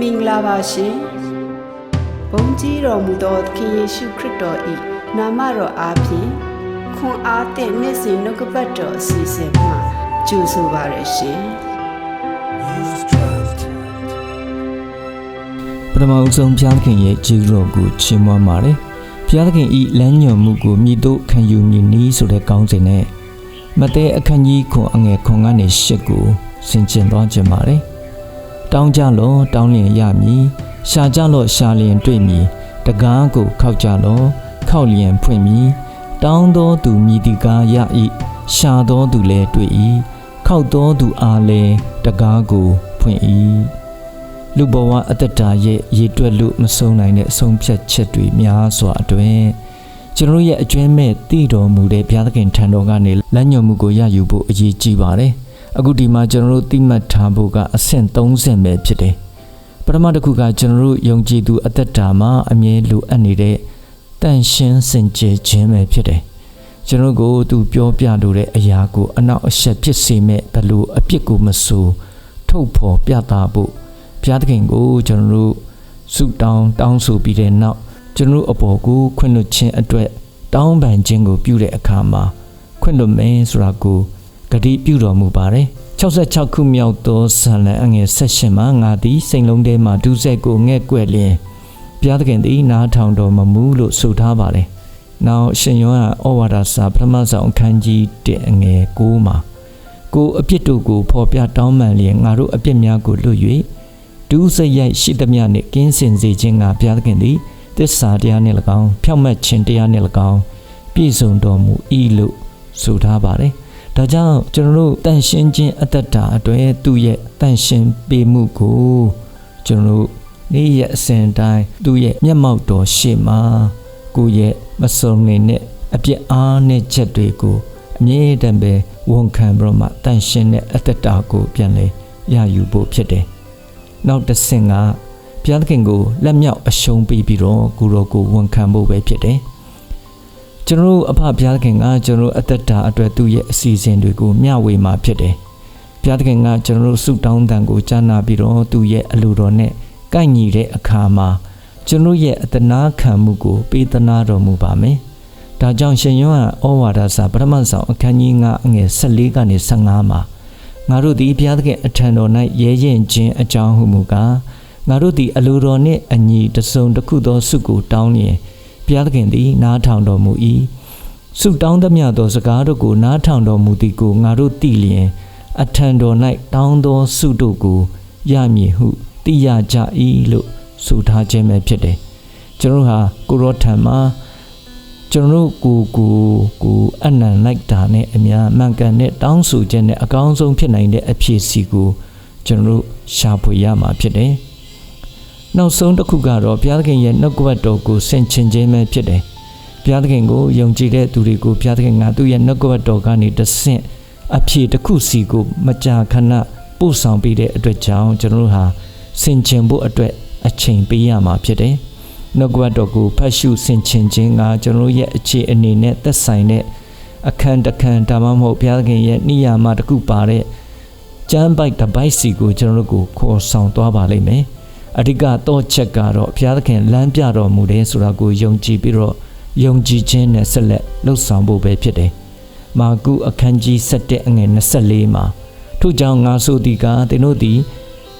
မင်္ဂလာပါရှင်ဘုန်းကြီးတော်မူသောသခင်ယေရှုခရစ်တော်၏နာမတော်အားဖြင့်ခွန်အားသည့်နေ့စဉ်နှုတ်ကပတ်တော်အစီအစဉ်မှာကြိုဆိုပါရရှင်ပထမအဆုံးဘုရားသခင်ရဲ့ကျေးဇူးတော်ကိုချီးမွမ်းပါတယ်။ဘုရားသခင်ဤလမ်းညွှန်မှုကိုမြည်တို့ခံယူမည်နည်းဆိုတဲ့ကောင်းစဉ်နဲ့မဿဲအခန်းကြီးခွန်အငယ်ခွန်ကနေရှစ်ကိုဆင်ခြင်သွားခြင်းပါတယ်။ တောင်းကြလော တောင်းလျင်ရမည်။ရှာကြလောရှာလျင်တွေ့မည်။တကားကိုခောက်ကြလောခောက်လျင်ဖွင့်မည်။တောင်းသောသူမြည်တီကားရ၏။ရှာသောသူလည်းတွေ့၏။ခောက်သောသူအားလည်းတကားကိုဖွင့်၏။လူဘဝအတ္တတာရဲ့ရည်တွက်လို့မဆုံးနိုင်တဲ့အဆုံးဖြတ်ချက်တွေများစွာအတွင်ကျွန်တော်ရဲ့အကျွမ်းမဲ့တည်တော်မူတဲ့ဘုရားသခင်ထံတော်ကနေလမ်းညွှန်မှုကိုရယူဖို့အရေးကြီးပါတယ်။ အခုဒီမှာကျွန်တော်တို့သိမှတ်ထားဖို့ကအဆင့်30ပဲဖြစ်တယ်။ပထမတစ်ခုကကျွန်တော်တို့ယုံကြည်သူအတ္တတာမှာအမြဲလိုအပ်နေတဲ့တန်ရှင်းစင်ကြယ်ခြင်းပဲဖြစ်တယ်။ကျွန်တော်ကိုသူပြောပြလိုတဲ့အရာကိုအနောက်အရှက်ဖြစ်စေမဲ့ဘလို့အပြစ်ကိုမဆိုထုတ်ဖော်ပြသဖို့ဘုရားသခင်ကိုကျွန်တော်တို့ဆုတောင်းတောင်းဆိုပြီးတဲ့နောက်ကျွန်တော်တို့အပေါ်ကိုခွင့်လွှတ်ခြင်းအတွက်တောင်းပန်ခြင်းကိုပြုတဲ့အခါမှာခွင့်လွှတ်မယ်ဆိုတာကို ဂတိပြုတော်မူပါတယ်66ခုမြောက်သောဇာလံအငယ်16မှာငါသည်စိတ်လုံးထဲမှာဒုစက်ကိုငဲ့ကွက်လျင်ဘုရားသခင်သည်နားထောင်တော်မမူလို့ဆိုထားပါတယ်။နောက်ရှင်ယောဟန်ဩဝါဒစာပထမဆုံးအခန်းကြီး1အငယ်9မှာကိုအပြစ်တို့ကိုဖော်ပြတောင်းပန်လျင်ငါတို့အပြစ်များကိုလွတ်၍ဒုစရိုက်ရှိသမျှနှင့်ကင်းစင်စေခြင်းကဘုရားသခင်သည်သစ္စာတရားနှင့်၎င်းဖြောင့်မတ်ခြင်းတရားနှင့်၎င်းပြည့်စုံတော်မူ၏လို့ဆိုထားပါတယ်။ ဒါကြောင့်ကျွန်တော်တို့တန်ရှင်းခြင်းအတ္တတာအတွေ့သူ့ရဲ့တန်ရှင်းပေးမှုကိုကျွန်တော်တို့နေ့ရက်အစဉ်တိုင်းသူ့ရဲ့မျက်မှောက်တော်ရှေ့မှာကိုယ့်ရဲ့မစုံနေတဲ့အပြစ်အားနဲ့ချက်တွေကိုအမြဲတမ်းပဲဝန်ခံပြီးတော့မှတန်ရှင်းတဲ့အတ္တတာကိုပြန်လဲရယူဖို့ဖြစ်တယ်။နောက်တစ်ဆင့်ကဘုရားသခင်ကိုလက်မြောက်အရှုံးပေးပြီးတော့ကိုရောကိုဝန်ခံဖို့ပဲဖြစ်တယ်။ ကျွန်တော်တို့အဖဘုရားသခင်ကကျွန်တော်တို့အသက်တာအတွက်သူ့ရဲ့အစီအစဉ်တွေကိုမျှဝေမှာဖြစ်တယ်။ဘုရားသခင်ကကျွန်တော်တို့ဆုတောင်းတန်ကိုကြားနာပြီးတော့သူ့ရဲ့အလိုတော်နဲ့ကိုက်ညီတဲ့အခါမှာကျွန်တော်ရဲ့အတနာခံမှုကိုပေးသနာတော်မူပါမယ်။ဒါကြောင့်ရှင်ယောဟန်ဩဝါဒစာပထမဆောင်အခန်းကြီး9အငယ်14ကနေ15မှာငါတို့သည်ဘုရားသခင်အထံတော်၌ရဲရင်ခြင်းအကြောင်းဟုမူကားငါတို့သည်အလိုတော်နှင့်အညီတစုံတစ်ခုသောဆုကိုတောင်းလျင် ဘုရားသခင်သည် နားထောင်တော်မူ၏ဆုတောင်းသမျှသောစကားတို့ကိုနားထောင်တော်မူသည်ကိုငါတို့သိလျင် အထံတော်၌တောင်းသောဆုတို့ကိုရမည်ဟုသိရကြ၏လို့ဆိုထားခြင်းပဲဖြစ်တယ်ကျွန်တော်တို့ဟာကိုရောထံမှာကျွန်တော်တို့ကိုကိုကိုအနံလိုက်တာနဲ့အများမှန်ကန်တဲ့တောင်းဆိုချက်နဲ့အကောင်းဆုံးဖြစ်နိုင်တဲ့အဖြစ်စီကိုကျွန်တော်တို့ရှာဖွေရမှာဖြစ်တယ်။ နောက်ဆုံးတစ်ခုကတော့ဘုရားသခင်ရဲ့နှုတ်ကပတ်တော်ကိုဆင်ခြင်ခြင်းပဲဖြစ်တယ်။ဘုရားသခင်ကိုယုံကြည်တဲ့သူတွေကိုဘုရားသခင်ကသူ့ရဲ့နှုတ်ကပတ်တော်ကနေတဆင့်အဖြစ်တစ်ခုစီကိုမကြာခဏပို့ဆောင်ပေးတဲ့အတွက်ကြောင့်ကျွန်တော်တို့ဟာဆင်ခြင်ဖို့အတွက်အချိန်ပေးရမှာဖြစ်တယ်။နှုတ်ကပတ်တော်ကိုဖတ်ရှုဆင်ခြင်ခြင်းကကျွန်တော်တို့ရဲ့အခြေအနေနဲ့သက်ဆိုင်တဲ့အခန်းတစ်ခန်းဒါမှမဟုတ်ဘုရားသခင်ရဲ့နိယာမတစ်ခုပါတဲ့ကျမ်းပိုက်တစ်ပိုက်စီကိုကျွန်တော်တို့ကိုခေါ်ဆောင်သွားပါလိမ့်မယ်။ အဓိကတော့ချက်ကတော့ဘုရားသခင်လမ်းပြတော်မူတယ်ဆိုတာကိုယုံကြည်ပြီးတော့ယုံကြည်ခြင်းနဲ့ဆက်လက်လှုပ်ဆောင်ဖို့ပဲဖြစ်တယ်။မာကုအခန်းကြီး7အငယ်24မှာထို့ကြောင့်ငါဆိုသည်ကသင်တို့သည်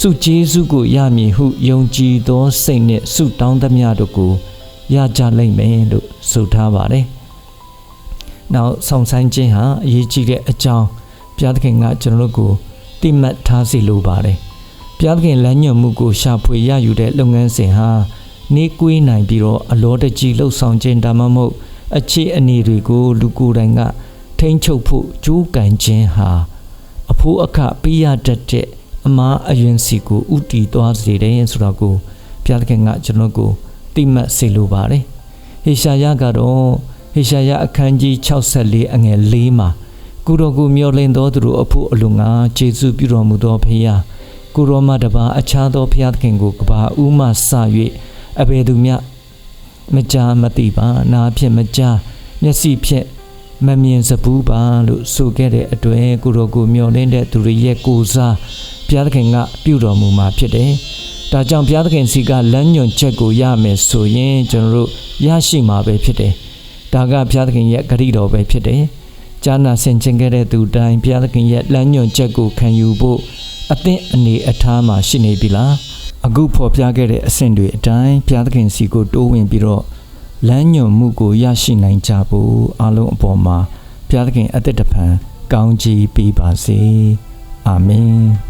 စုကျေးဇူးကိုရမည်ဟုယုံကြည်သောစိတ်နှင့်ဆုတောင်းသမျှတို့ကိုရကြလိမ့်မယ်လို့ဆိုထားပါတယ်။နောက်ဆောင်ဆိုင်ခြင်းဟာအရေးကြီးတဲ့အကြောင်းဘုရားသခင်ကကျွန်တော်တို့ကိုတိမှတ်ထားစေလိုပါတယ်။ ဘုရားသခင်လမ်းညွှန်မှုကိုရှာဖွေရယူတဲ့လုပ်ငန်းစဉ်ဟာနေကွေးနိုင်ပြီးတော့အလောတကြီးလှုပ်ဆောင်ခြင်းဒါမှမဟုတ်အခြေအနေတွေကိုလူကိုယ်တိုင်ကထိမ့်ချုပ်ဖို့ကြိုးကန်ခြင်းဟာအဖိုးအခပေးရတတ်တဲ့အမားအယွင်စီကိုဥတီသွားစေတယ်ဆိုတော့ကိုဘုရားသခင်ကကျွန်တော်ကိုတိမှတ်စေလိုပါတယ်ဟေရှာယကတော့ဟေရှာယအခန်းကြီး64အငယ်၄မှာကိုတော်ကိုမျောလင်းသောသူတို့အဖို့အလိုငါကျေးဇူးပြုတော်မူသောဖခင် ကိုရောမတပါအခြားသောဘုရားသခင်ကိုကဘာဦးမှစ၍အဘယ်သူမျှမကြားမသိပါနာဖြင့်မကြားမျက်စိဖြင့်မမြင်စဘူးပါလို့ဆိုခဲ့တဲ့အတွက်ကိုရောကိုမျောလင်းတဲ့သူတွေရဲ့ကိုယ်စားဘုရားသခင်ကပြုတော်မူမှာဖြစ်တယ်။ဒါကြောင့်ဘုရားသခင်စီကလမ်းညွန်ချက်ကိုရမယ်ဆိုရင်ကျွန်တော်တို့ရရှိမှာပဲဖြစ်တယ်ဒါကဘုရားသခင်ရဲ့ဂရုတော်ပဲဖြစ်တယ် ဈာနာဆင်ခြင်ခဲ့တဲ့သူတိုင်းဘုရားသခင်ရဲ့လမ်းညွန်ချက်ကိုခံယူဖို့အသင့်အနေအထားမှာရှိနေပြီလားအခုဖော်ပြခဲ့တဲ့အဆင့်တွေအတိုင်းဘုရားသခင်စီကိုတိုးဝင်ပြီးတော့လမ်းညွန်မှုကိုရရှိနိုင်ကြဖို့အားလုံးအပေါ်မှာဘုရားသခင်အသက်တပံကောင်းချီးပေးပါစေအာမင်